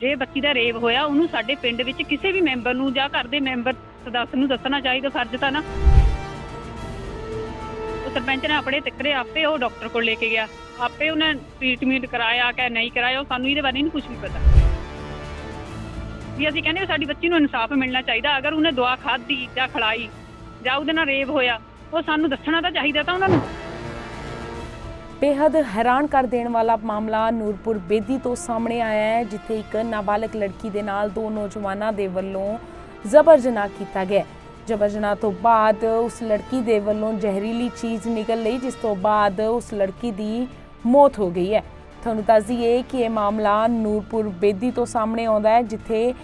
ਜੇ ਬੱਚੀ ਦਾ ਰੇਪ ਹੋਇਆ, ਉਹਨੂੰ ਸਾਡੇ ਪਿੰਡ ਵਿੱਚ ਕਿਸੇ ਵੀ ਮੈਂਬਰ ਨੂੰ ਜਾਂ ਘਰ ਦੇ ਮੈਂਬਰ ਸਦੱਸ ਨੂੰ ਦੱਸਣਾ ਚਾਹੀਦਾ, ਫਰਜ਼ ਤਾਂ ਨਾ। ਉਹ ਸਰਪੰਚ ਨੇ ਆਪਣੇ ਤਿੱਕਰੇ ਆਪੇ ਉਹ ਡਾਕਟਰ ਕੋਲ ਲੈ ਕੇ ਗਿਆ। ਆਪੇ ਉਹਨੇ ਟ੍ਰੀਟਮੈਂਟ ਕਰਾਇਆ ਕਿ ਨਹੀਂ ਕਰਾਇਆ, ਉਹ ਸਾਨੂੰ ਇਹਦੇ ਬਾਰੇ ਨਹੀਂ ਕੁਝ ਵੀ ਪਤਾ। ਵੀ ਅਸੀਂ ਕਹਿੰਦੇ ਸਾਡੀ ਬੱਚੀ ਨੂੰ ਇਨਸਾਫ ਮਿਲਣਾ ਚਾਹੀਦਾ, ਅਗਰ ਉਹਨੇ ਦਵਾ ਖਾਧੀ ਜਾਂ ਖਿਲਾਈ ਜਾਂ ਉਹਦੇ ਨਾਲ ਰੇਪ ਹੋਇਆ, ਉਹ ਸਾਨੂੰ ਦੱਸਣਾ ਤਾਂ ਚਾਹੀਦਾ ਤਾਂ ਉਹਨਾਂ ਨੂੰ। ਬੇहद ਹੈਰਾਨ ਕਰ ਦੇਣ ਵਾਲਾ ਮਾਮਲਾ ਨੂਰਪੁਰ ਬੇਦੀ ਤੋਂ ਸਾਹਮਣੇ ਆਇਆ ਹੈ, ਜਿੱਥੇ ਇੱਕ ਨਾਬਾਲਗ ਲੜਕੀ ਦੇ ਨਾਲ ਦੋ ਨੌਜਵਾਨਾਂ ਦੇ ਵੱਲੋਂ ਜ਼ਬਰ ਜਨਾਹ ਕੀਤਾ ਗਿਆ ਜ਼ਬਰ ਜਨਾਹ ਤੋਂ ਬਾਅਦ ਉਸ ਲੜਕੀ ਦੇ ਵੱਲੋਂ ਜ਼ਹਿਰੀਲੀ ਚੀਜ਼ ਨਿਕਲ ਲਈ, ਜਿਸ ਤੋਂ ਬਾਅਦ ਉਸ ਲੜਕੀ ਦੀ ਮੌਤ ਹੋ ਗਈ ਹੈ। ਤੁਹਾਨੂੰ ਦੱਸ ਦਈਏ ਕਿ ਇਹ ਮਾਮਲਾ ਨੂਰਪੁਰ ਬੇਦੀ ਤੋਂ ਸਾਹਮਣੇ ਆਉਂਦਾ ਹੈ, ਜਿੱਥੇ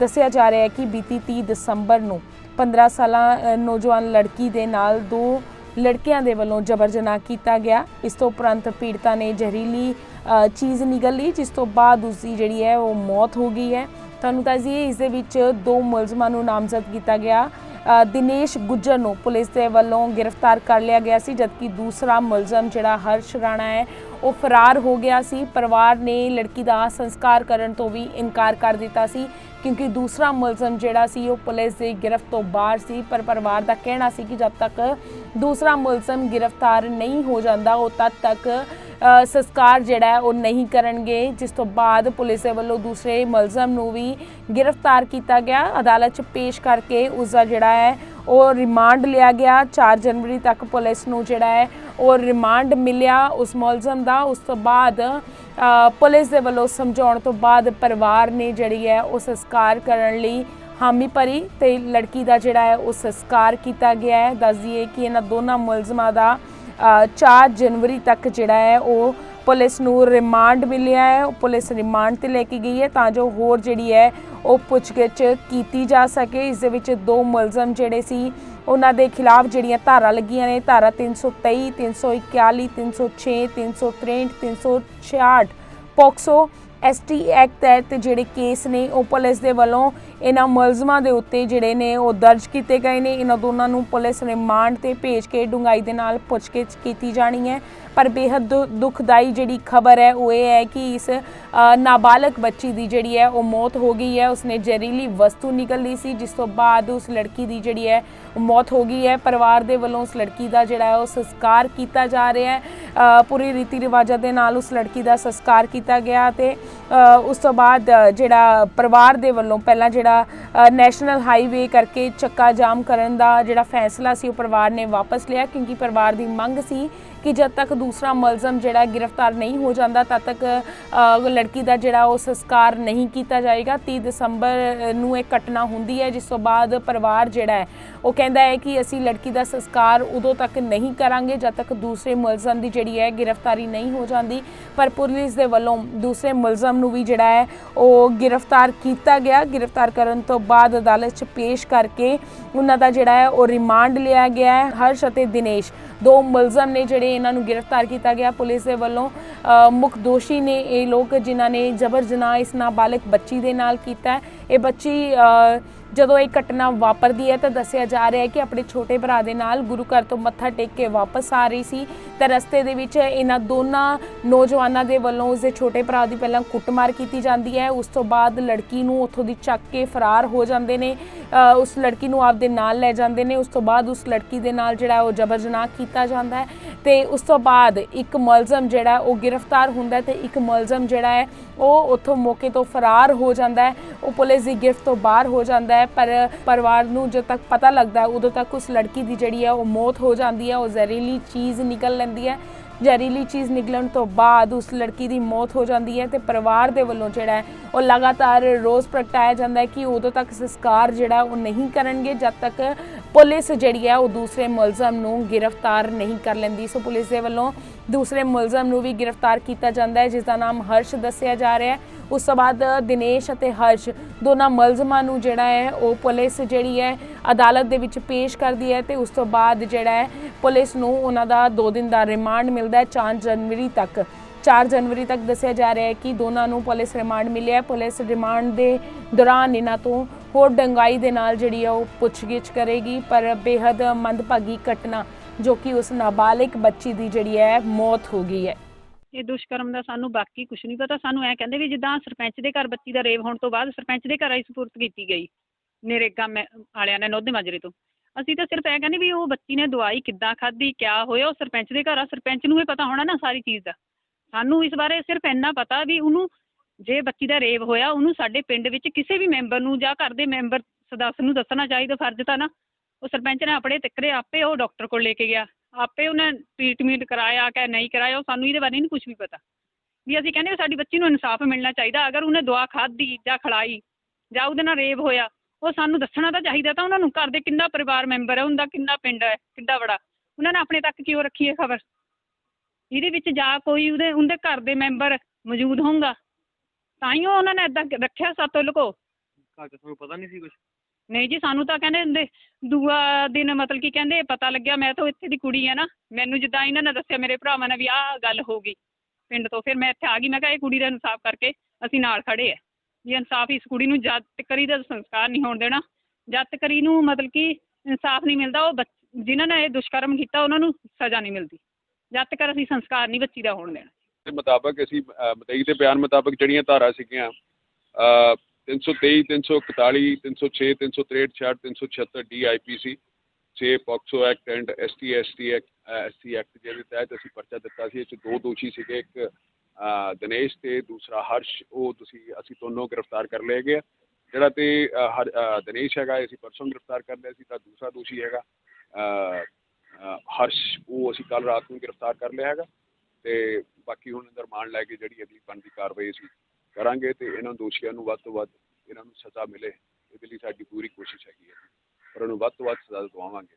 ਦੱਸਿਆ ਜਾ ਰਿਹਾ ਹੈ ਕਿ ਬੀਤੀ 30 ਦਸੰਬਰ ਨੂੰ 15 ਸਾਲਾਂ ਨੌਜਵਾਨ ਲੜਕੀ ਦੇ ਨਾਲ ਦੋ ਲੜਕਿਆਂ ਦੇ ਵੱਲੋਂ ਜਬਰ ਜਨਾਹ ਕੀਤਾ ਗਿਆ। ਇਸ ਤੋਂ ਉਪਰੰਤ ਪੀੜਤਾ ਨੇ ਜ਼ਹਿਰੀਲੀ ਚੀਜ਼ ਨਿਗਲ ਲਈ, ਜਿਸ ਤੋਂ ਬਾਅਦ ਉਸ ਦੀ ਜਿਹੜੀ ਹੈ ਉਹ ਮੌਤ ਹੋ ਗਈ ਹੈ। ਤੁਹਾਨੂੰ ਦੱਸ ਇਸ ਦੇ ਵਿੱਚ ਦੋ ਮੁਲਜ਼ਮਾਂ ਨੂੰ ਨਾਮਜ਼ਦ ਕੀਤਾ ਗਿਆ। ਦਿਨੇਸ਼ ਗੁੱਜਰ ਨੂੰ ਪੁਲਿਸ ਦੇ ਵੱਲੋਂ ਗ੍ਰਿਫਤਾਰ ਕਰ ਲਿਆ ਗਿਆ ਸੀ, ਜਦਕਿ ਦੂਸਰਾ ਮੁਲਜ਼ਮ ਜਿਹੜਾ ਹਰਸ਼ ਰਾਣਾ ਹੈ, ਉਹ ਫਰਾਰ ਹੋ ਗਿਆ ਸੀ। ਪਰਿਵਾਰ ਨੇ ਲੜਕੀ ਦਾ ਸੰਸਕਾਰ ਕਰਨ ਤੋਂ ਵੀ ਇਨਕਾਰ ਕਰ ਦਿੱਤਾ ਸੀ। ਕਿਉਂਕਿ ਦੂਸਰਾ ਮੁਲਜ਼ਮ ਜਿਹੜਾ ਸੀ, ਉਹ ਪੁਲਿਸ ਦੀ ਗ੍ਰਿਫਤ ਤੋਂ ਬਾਹਰ ਸੀ, ਪਰ ਪਰਿਵਾਰ ਦਾ ਕਹਿਣਾ ਸੀ ਕਿ ਜਦ ਤੱਕ ਦੂਸਰਾ ਮੁਲਜ਼ਮ ਗ੍ਰਿਫਤਾਰ ਨਹੀਂ ਹੋ ਜਾਂਦਾ, ਉਹ ਤਦ ਤੱਕ ਸੰਸਕਾਰ ਜਿਹੜਾ ਹੈ, ਉਹ ਨਹੀਂ ਕਰਨਗੇ। ਜਿਸ ਤੋਂ ਬਾਅਦ ਪੁਲਿਸ ਦੇ ਵੱਲੋਂ ਦੂਸਰੇ ਮੁਲਜ਼ਮ ਨੂੰ ਵੀ ਗ੍ਰਿਫਤਾਰ ਕੀਤਾ ਗਿਆ। ਅਦਾਲਤ 'ਚ ਪੇਸ਼ ਕਰਕੇ ਉਸ ਦਾ ਜਿਹੜਾ ਹੈ ਉਹ ਰਿਮਾਂਡ ਲਿਆ ਗਿਆ। 4 ਜਨਵਰੀ ਤੱਕ ਪੁਲਿਸ ਨੂੰ ਜਿਹੜਾ ਹੈ ਉਹ ਰਿਮਾਂਡ ਮਿਲਿਆ ਉਸ ਮੁਲਜ਼ਮ ਦਾ। ਉਸ ਤੋਂ ਬਾਅਦ ਪੁਲਿਸ ਦੇ ਵੱਲੋਂ ਸਮਝਾਉਣ ਤੋਂ ਬਾਅਦ ਪਰਿਵਾਰ ਨੇ ਜਿਹੜੀ ਹੈ ਉਹ ਸੰਸਕਾਰ ਕਰਨ ਲਈ ਹਾਮੀ ਭਰੀ ਤੇ ਲੜਕੀ ਦਾ ਜਿਹੜਾ ਹੈ ਉਹ ਸੰਸਕਾਰ ਕੀਤਾ ਗਿਆ ਹੈ। ਦੱਸ ਦਈਏ ਕਿ ਇਹਨਾਂ ਦੋਨਾਂ ਮੁਲਜ਼ਮਾਂ ਦਾ ਅ, 4 ਜਨਵਰੀ ਤੱਕ ਜਿਹੜਾ ਹੈ ਉਹ ਪੁਲਿਸ ਨੂੰ ਰਿਮਾਂਡ ਮਿਲਿਆ ਹੈ। ਉਹ ਪੁਲਿਸ ਰਿਮਾਂਡ ਤੇ ਲੈ ਕੇ ਗਈ ਹੈ ਤਾਂ ਜੋ ਹੋਰ ਜਿਹੜੀ ਹੈ ਉਹ ਪੁੱਛਗਿੱਛ ਕੀਤੀ ਜਾ ਸਕੇ। ਇਸ ਦੇ ਵਿੱਚ ਦੋ ਮੁਲਜ਼ਮ ਜਿਹੜੇ ਸੀ, ਉਹਨਾਂ ਦੇ ਖਿਲਾਫ ਜਿਹੜੀਆਂ ਧਾਰਾ ਲੱਗੀਆਂ ਨੇ, ਧਾਰਾ 323 341 306 363 366 ਪੋਕਸੋ ਐਸਟੀ ਐਕਟ ਤਹਿਤ ਜਿਹੜੇ ਕੇਸ ਨੇ, ਉਹ ਪੁਲਿਸ ਦੇ ਵੱਲੋਂ ਇਹਨਾਂ ਮੁਲਜ਼ਮਾਂ ਦੇ ਉੱਤੇ ਜਿਹੜੇ ਨੇ ਉਹ ਦਰਜ ਕੀਤੇ ਗਏ ਨੇ। ਇਹਨਾਂ ਦੋਨਾਂ ਨੂੰ ਪੁਲਿਸ ਰਿਮਾਂਡ ਤੇ ਭੇਜ ਕੇ ਡੂੰਘਾਈ ਦੇ ਨਾਲ ਪੁੱਛਗਿੱਛ ਕੀਤੀ ਜਾਣੀ ਹੈ। ਪਰ ਬੇहद ਦੁ- ਦੁਖਦਾਈ ਜਿਹੜੀ ਖਬਰ ਹੈ, ਉਹ ਇਹ ਹੈ ਕਿ ਇਸ ਨਾਬਾਲਗ ਬੱਚੀ ਦੀ ਜਿਹੜੀ ਹੈ, ਉਹ ਮੌਤ ਹੋ ਗਈ ਹੈ। ਉਸਨੇ ਜ਼ਹਿਰੀਲੀ ਵਸਤੂ ਨਿਕਲ ਸੀ, ਜਿਸ ਤੋਂ ਬਾਅਦ ਉਸ ਲੜਕੀ ਦੀ ਜਿਹੜੀ ਹੈ ਮੌਤ ਹੋ ਗਈ ਹੈ। ਪਰਿਵਾਰ ਦੇ ਵੱਲੋਂ ਉਸ ਲੜਕੀ ਦਾ ਜਿਹੜਾ ਹੈ, ਉਹ ਸੰਸਕਾਰ ਕੀਤਾ ਜਾ ਰਿਹਾ ਹੈ। ਪੂਰੀ ਰੀਤੀ ਰਿਵਾਜਾਂ ਦੇ ਨਾਲ ਉਸ ਲੜਕੀ ਦਾ ਸੰਸਕਾਰ ਕੀਤਾ ਗਿਆ ਤੇ ਉਸ ਤੋਂ ਬਾਅਦ ਜਿਹੜਾ ਪਰਿਵਾਰ ਦੇ ਵੱਲੋਂ ਪਹਿਲਾਂ ਜਿਹੜਾ negra, ਨੈਸ਼ਨਲ ਹਾਈਵੇ ਕਰਕੇ ਚੱਕਾ ਜਾਮ ਕਰਨ ਦਾ ਜਿਹੜਾ ਫੈਸਲਾ ਸੀ, ਉਹ ਪਰਿਵਾਰ ਨੇ ਵਾਪਸ ਲਿਆ, ਕਿਉਂਕਿ ਪਰਿਵਾਰ ਦੀ ਮੰਗ ਸੀ ਕਿ ਜਦ ਤੱਕ ਦੂਸਰਾ ਮੁਲਜ਼ਮ ਜਿਹੜਾ ਗ੍ਰਿਫਤਾਰ ਨਹੀਂ ਹੋ ਜਾਂਦਾ, ਤਦ ਤੱਕ ਲੜਕੀ ਦਾ ਜਿਹੜਾ ਉਹ ਸੰਸਕਾਰ ਨਹੀਂ ਕੀਤਾ ਜਾਏਗਾ। 30 ਦਸੰਬਰ ਨੂੰ ਇਹ ਘਟਨਾ ਹੁੰਦੀ ਹੈ, ਜਿਸ ਤੋਂ ਬਾਅਦ ਪਰਿਵਾਰ ਜਿਹੜਾ ਹੈ, ਉਹ ਕਹਿੰਦਾ ਹੈ ਕਿ ਅਸੀਂ ਲੜਕੀ ਦਾ ਸੰਸਕਾਰ ਉਦੋਂ ਤੱਕ ਨਹੀਂ ਕਰਾਂਗੇ, ਜਦ ਤੱਕ ਦੂਸਰੇ ਮੁਲਜ਼ਮ ਦੀ ਜਿਹੜੀ ਹੈ ਗ੍ਰਿਫਤਾਰੀ ਨਹੀਂ ਹੋ ਜਾਂਦੀ। ਪਰ ਪੁਲਿਸ ਦੇ ਵੱਲੋਂ ਦੂਸਰੇ ਮੁਲਜ਼ਮ ਨੂੰ ਵੀ ਜਿਹੜਾ ਹੈ, ਉਹ ਗ੍ਰਿਫਤਾਰ ਕੀਤਾ ਗਿਆ। ਗ੍ਰਿਫਤਾਰ ਕਰਨ ਤੋਂ ਬਾਅਦ ਅਦਾਲਤ 'ਚ ਪੇਸ਼ ਕਰਕੇ ਉਹਨਾਂ ਦਾ ਜਿਹੜਾ ਹੈ ਉਹ ਰਿਮਾਂਡ ਲਿਆ ਗਿਆ ਹੈ ਹਰਸ਼ ਅਤੇ ਦਿਨੇਸ਼ ਦੋ ਮੁਲਜ਼ਮ ਨੇ ਜਿਹੜੇ ਇਹਨਾਂ ਨੂੰ ਗ੍ਰਿਫਤਾਰ ਕੀਤਾ ਗਿਆ ਪੁਲਿਸ ਦੇ ਵੱਲੋਂ ਮੁੱਖ ਦੋਸ਼ੀ ਨੇ ਇਹ ਲੋਕ ਜਿਨ੍ਹਾਂ ਨੇ ਜਬਰ ਜਨਾਹ ਇਸ ਨਾਬਾਲਗ ਬੱਚੀ ਦੇ ਨਾਲ ਕੀਤਾ ਹੈ। ਇਹ ਬੱਚੀ ਜਦੋਂ ਇਹ ਘਟਨਾ ਵਾਪਰਦੀ ਹੈ ਤਾਂ ਦੱਸਿਆ ਜਾ ਰਿਹਾ ਹੈ ਕਿ ਆਪਣੇ ਛੋਟੇ ਭਰਾ ਦੇ ਨਾਲ ਗੁਰੂ ਘਰ ਤੋਂ ਮੱਥਾ ਟੇਕ ਕੇ ਵਾਪਸ ਆ ਰਹੀ ਸੀ ਤਾਂ ਰਸਤੇ ਦੇ ਵਿੱਚ ਇਹਨਾਂ ਦੋਨਾਂ ਨੌਜਵਾਨਾਂ ਦੇ ਵੱਲੋਂ ਉਸਦੇ ਛੋਟੇ ਭਰਾ ਦੀ ਪਹਿਲਾਂ ਕੁੱਟਮਾਰ ਕੀਤੀ ਜਾਂਦੀ ਹੈ। ਉਸ ਤੋਂ ਬਾਅਦ ਲੜਕੀ ਨੂੰ ਉੱਥੋਂ ਦੀ ਚੱਕ ਕੇ ਫਰਾਰ ਹੋ ਜਾਂਦੇ ਨੇ। ਉਸ ਲੜਕੀ ਨੂੰ ਆਪਦੇ ਨਾਲ ਲੈ ਜਾਂਦੇ ਨੇ। ਉਸ ਤੋਂ ਬਾਅਦ ਉਸ ਲੜਕੀ ਦੇ ਨਾਲ ਜਿਹੜਾ ਉਹ ਜਬਰ ਜਨਾਹ ਕੀਤਾ ਜਾਂਦਾ ਹੈ ਤੇ ਉਸ ਤੋਂ ਬਾਅਦ ਇੱਕ ਮੁਲਜ਼ਮ ਜਿਹੜਾ ਉਹ ਗ੍ਰਿਫਤਾਰ ਹੁੰਦਾ ਹੈ ਤੇ ਇੱਕ ਮੁਲਜ਼ਮ ਜਿਹੜਾ ਹੈ ਉਹ ਉੱਥੋਂ ਮੌਕੇ ਤੋਂ ਫਰਾਰ ਹੋ ਜਾਂਦਾ ਹੈ। ਉਹ ਪੁਲਿਸ ਦੀ ਗ੍ਰਿਫ਼ਤ ਤੋਂ ਬਾਹਰ ਹੋ ਜਾਂਦਾ ਹੈ। ਪਰ ਪਰਿਵਾਰ ਨੂੰ ਜਦ ਤੱਕ ਪਤਾ ਲੱਗਦਾ ਉਦੋਂ ਤੱਕ ਉਸ ਲੜਕੀ ਦੀ ਜਿਹੜੀ ਹੈ, ਉਹ ਮੌਤ ਹੋ ਜਾਂਦੀ ਹੈ, ਉਹ ਜ਼ਹਿਰੀਲੀ ਚੀਜ਼ ਨਿਕਲ ਲੈਂਦੀ ਹੈ। ਜ਼ਹਿਰੀਲੀ ਚੀਜ਼ ਨਿਕਲਣ ਤੋਂ ਬਾਅਦ ਉਸ ਲੜਕੀ ਦੀ ਮੌਤ ਹੋ ਜਾਂਦੀ ਹੈ ਤੇ ਪਰਿਵਾਰ ਦੇ ਵੱਲੋਂ ਜਿਹੜਾ ਹੈ, ਉਹ ਲਗਾਤਾਰ ਰੋਸ ਪ੍ਰਗਟਾਇਆ ਜਾਂਦਾ ਹੈ ਕਿ ਉਦੋਂ ਤੱਕ ਸੰਸਕਾਰ ਜਿਹੜਾ ਉਹ ਨਹੀਂ ਕਰਨਗੇ। ਜਦ ਤੱਕ ਪੁਲਿਸ ਜਿਹੜੀ ਹੈ ਉਹ ਦੂਸਰੇ ਮੁਲਜ਼ਮ ਨੂੰ ਗ੍ਰਿਫਤਾਰ ਨਹੀਂ ਕਰ ਲੈਂਦੀ। ਸੋ ਪੁਲਿਸ ਦੇ ਵੱਲੋਂ ਦੂਸਰੇ ਮੁਲਜ਼ਮ ਨੂੰ ਵੀ ਗ੍ਰਿਫਤਾਰ ਕੀਤਾ ਜਾਂਦਾ ਹੈ ਜਿਸ ਦਾ ਨਾਮ ਹਰਸ਼ ਦੱਸਿਆ ਜਾ ਰਿਹਾ ਹੈ। ਉਸ ਤੋਂ ਬਾਅਦ ਦਿਨੇਸ਼ ਅਤੇ ਹਰਸ਼ ਦੋਨਾਂ ਮੁਲਜ਼ਮਾਂ ਨੂੰ ਜਿਹੜਾ ਹੈ ਉਹ ਪੁਲਿਸ ਜਿਹੜੀ ਹੈ ਅਦਾਲਤ ਦੇ ਵਿੱਚ ਪੇਸ਼ ਕਰਦੀ ਹੈ ਤੇ ਉਸ ਤੋਂ ਬਾਅਦ ਜਿਹੜਾ ਹੈ ਪੁਲਿਸ ਨੂੰ ਉਹਨਾਂ ਦਾ 2 ਦਿਨ ਦਾ ਰਿਮਾਂਡ ਮਿਲਦਾ ਹੈ 4 ਜਨਵਰੀ ਤੱਕ। 4 ਜਨਵਰੀ ਤੱਕ ਦੱਸਿਆ ਜਾ ਰਿਹਾ ਹੈ ਕਿ ਦੋਨਾਂ ਨੂੰ ਪੁਲਿਸ ਰਿਮਾਂਡ ਮਿਲਿਆ ਹੈ। ਪੁਲਿਸ ਰਿਮਾਂਡ ਦੇ ਦੌਰਾਨ ਇਹਨਾਂ ਤੋਂ ਹੋਰ ਡੰਗਾਈ ਦੇ ਨਾਲ ਜਿਹੜੀ ਹੈ ਉਹ ਪੁੱਛਗਿੱਛ ਕਰੇਗੀ, ਪਰ ਬੇहद ਮੰਦਭਾਗੀ ਘਟਨਾ ਜੋ ਕਿ ਉਸ ਨਾਬਾਲਿਗ ਬੱਚੀ ਦੀ ਜਿਹੜੀ ਹੈ ਮੌਤ ਹੋ ਗਈ ਹੈ। ਇਹ ਦੁਸ਼ਕਰਮ ਦਾ ਸਾਨੂੰ ਬਾਕੀ ਕੁਝ ਨਹੀਂ ਪਤਾ। ਸਾਨੂੰ ਐ ਕਹਿੰਦੇ ਵੀ ਜਿੱਦਾਂ ਸਰਪੰਚ ਦੇ ਘਰ ਬੱਚੀ ਦਾ ਰੇਪ ਹੋਣ ਤੋਂ ਬਾਅਦ ਸਰਪੰਚ ਦੇ ਘਰ ਆਈ ਸਪੁਰਦ ਕੀਤੀ ਗਈ ਨਰੇਗਾ ਵਾਲਿਆਂ ਨੇ ਨੋਧੇ ਮਾਜਰੇ ਤੋਂ। ਅਸੀਂ ਤਾਂ ਸਿਰਫ ਐ ਕਹਿੰਦੇ ਵੀ ਉਹ ਬੱਚੀ ਨੇ ਦਵਾਈ ਕਿੱਦਾਂ ਖਾਧੀ, ਕਿਆ ਹੋਇਆ, ਉਹ ਸਰਪੰਚ ਦੇ ਘਰ ਆ। ਸਰਪੰਚ ਨੂੰ ਇਹ ਪਤਾ ਹੋਣਾ ਨਾ ਸਾਰੀ ਚੀਜ਼ ਦਾ। ਸਾਨੂੰ ਇਸ ਬਾਰੇ ਸਿਰਫ ਇੰਨਾ ਪਤਾ ਵੀ ਉਹਨੂੰ ਜੇ ਬੱਚੀ ਦਾ ਰੇਪ ਹੋਇਆ, ਉਹਨੂੰ ਸਾਡੇ ਪਿੰਡ ਵਿੱਚ ਕਿਸੇ ਵੀ ਮੈਂਬਰ ਨੂੰ ਜਾਂ ਘਰ ਦੇ ਮੈਂਬਰ ਸਦੱਸ ਨੂੰ ਦੱਸਣਾ ਚਾਹੀਦਾ ਫਰਜ਼ ਤਾਂ ਨਾ। ਉਹ ਸਰਪੰਚ ਨੇ ਆਪਣੇ ਤਿੱਕਰੇ ਆਪੇ ਉਹ ਡਾਕਟਰ ਕੋਲ ਲੈ ਕੇ ਗਿਆ। ਆਪੇ ਉਹਨੇ ਟਰੀਟਮੈਂਟ ਕਰਾਇਆ ਕਿ ਨਹੀਂ ਕਰਾਇਆ, ਉਹ ਸਾਨੂੰ ਇਹਦੇ ਬਾਰੇ ਨਹੀਂ ਕੁਛ ਵੀ ਪਤਾ। ਵੀ ਅਸੀਂ ਕਹਿੰਦੇ ਸਾਡੀ ਬੱਚੀ ਨੂੰ ਇਨਸਾਫ ਮਿਲਣਾ ਚਾਹੀਦਾ, ਅਗਰ ਉਹਨੇ ਦਵਾ ਖਾਧੀ ਜਾਂ ਖਿਲਾਈ ਜਾਂ ਉਹਦੇ ਨਾਲ ਰੇਪ ਹੋਇਆ, ਉਹ ਸਾਨੂੰ ਦੱਸਣਾ ਤਾਂ ਚਾਹੀਦਾ ਤਾਂ ਉਹਨਾਂ ਨੂੰ ਘਰ ਦੇ ਕਿੰਨਾ ਪਰਿਵਾਰ ਮੈਂਬਰ ਹੈ, ਉਹਦਾ ਕਿੰਨਾ ਪਿੰਡ ਹੈ, ਕਿੱਡਾ ਬੜਾ ਉਹਨਾਂ ਨੇ ਆਪਣੇ ਤੱਕ ਕਿਉਂ ਰੱਖੀ ਹੈ ਖਬਰ? ਇਹਦੇ ਵਿੱਚ ਜਾਂ ਕੋਈ ਉਹਦੇ ਉਹਦੇ ਘਰ ਦੇ ਮੈਂਬਰ ਮੌਜੂਦ ਹੋਊਗਾ। ਤਾਂ ਹੀ ਉਹ ਉਹਨਾਂ ਨੇ ਇਦਾਂ ਰੱਖਿਆ ਸਾਤੋਂ ਲੁਕੋ। ਘਰ ਚ ਤੁਹਾਨੂੰ ਪਤਾ ਨਹੀਂ ਸੀ ਕੁਝ ਨਹੀਂ ਜੀ ਸਾਨੂੰ ਤਾਂ ਕਹਿੰਦੇ ਹੁੰਦੇ ਦੂਆ ਦਿਨ ਮਤਲਬ ਕਿ ਕਹਿੰਦੇ ਪਤਾ ਲੱਗਿਆ ਮੈਂ ਤਾਂ ਇੱਥੇ ਦੀ ਕੁੜੀ ਆ ਨਾ ਮੈਨੂੰ ਜਿੱਦਾਂ ਇਹਨਾਂ ਨੇ ਦੱਸਿਆ ਮੇਰੇ ਭਰਾਵਾਂ ਨੇ ਵੀ ਆਹ ਗੱਲ ਹੋ ਗਈ ਪਿੰਡ ਤੋਂ ਫਿਰ ਮੈਂ ਇੱਥੇ ਆ ਗਈ ਮੈਂ ਕਿਹਾ ਇਹ ਕੁੜੀ ਦਾ ਇਨਸਾਫ ਕਰਕੇ ਅਸੀਂ ਨਾਲ ਖੜੇ ਆ। ਵੀ ਇਨਸਾਫ ਇਸ ਕੁੜੀ ਨੂੰ ਜਦ ਤੱਕ ਇਹਦਾ ਸੰਸਕਾਰ ਨਹੀਂ ਹੋਣ ਦੇਣਾ ਜਦ ਤੱਕ ਇਹਨੂੰ ਮਤਲਬ ਕਿ ਇਨਸਾਫ ਨਹੀਂ ਮਿਲਦਾ ਉਹ ਬੱਚ- ਜਿਨ੍ਹਾਂ ਨੇ ਇਹ ਦੁਸ਼ਕਰਮ ਕੀਤਾ ਉਹਨਾਂ ਨੂੰ ਸਜ਼ਾ ਨਹੀਂ ਮਿਲਦੀ। ਜਦ ਤੱਕ ਅਸੀਂ ਸੰਸਕਾਰ ਨਹੀਂ ਬੱਚੀ ਦਾ ਹੋਣ ਦੇਣਾ। ਦੇ ਮੁਤਾਬਕ ਅਸੀਂ ਅ, ਦੇ ਬਿਆਨ ਮੁਤਾਬਕ ਜਿਹੜੀਆਂ ਧਾਰਾ ਸੀਗੀਆਂ ਅ, 323 341 306 363 66 376 ਡੀਆਈਪੀਸੀ 6 POCSO act and ST ST act ST act ਜਿਹਦੇ ਤਹਿਤ ਅਸੀਂ ਪਰਚਾ ਦਿੱਤਾ ਸੀ। ਇਹ 'ਚ ਦੋ ਦੋਸ਼ੀ ਸੀਗੇ ਇੱਕ ਦਿਨੇਸ਼ ਤੇ ਦੂਸਰਾ ਹਰਸ਼। ਉਹ ਤੁਸੀਂ ਅਸੀਂ ਦੋਨੋਂ ਗ੍ਰਿਫਤਾਰ ਕਰ ਲਏ ਗਏ ਆ। ਜਿਹੜਾ ਤੇ ਹਰ ਦਿਨੇਸ਼ ਹੈਗਾ ਅਸੀਂ ਪਰਸੋਂ ਗ੍ਰਿਫਤਾਰ ਕਰ ਲਿਆ ਸੀ ਤਾਂ ਦੂਸਰਾ ਦੋਸ਼ੀ ਹੈਗਾ ਹਰਸ਼। ਉਹ ਅਸੀਂ ਕੱਲ ਰਾਤ ਨੂੰ ਗ੍ਰਿਫਤਾਰ ਕਰ ਲਿਆ ਹੈਗਾ। ਤੇ ਬਾਕੀ ਹੁਣ ਨਿਰਮਾਣ ਲੈ ਕੇ ਜਿਹੜੀ ਅਗਲੀ ਬਣਦੀ ਕਾਰਵਾਈ ਅਸੀਂ ਕਰਾਂਗੇ ਤੇ ਇਹਨਾਂ ਦੋਸ਼ੀਆਂ ਨੂੰ ਵੱਧ ਤੋਂ ਵੱਧ ਇਹਨਾਂ ਨੂੰ ਸਜ਼ਾ ਮਿਲੇ, ਇਹਦੇ ਲਈ ਸਾਡੀ ਪੂਰੀ ਕੋਸ਼ਿਸ਼ ਹੈਗੀ ਹੈ ਪਰ ਉਹਨੂੰ ਵੱਧ ਤੋਂ ਵੱਧ ਸਜ਼ਾ ਦਿਵਾਵਾਂਗੇ।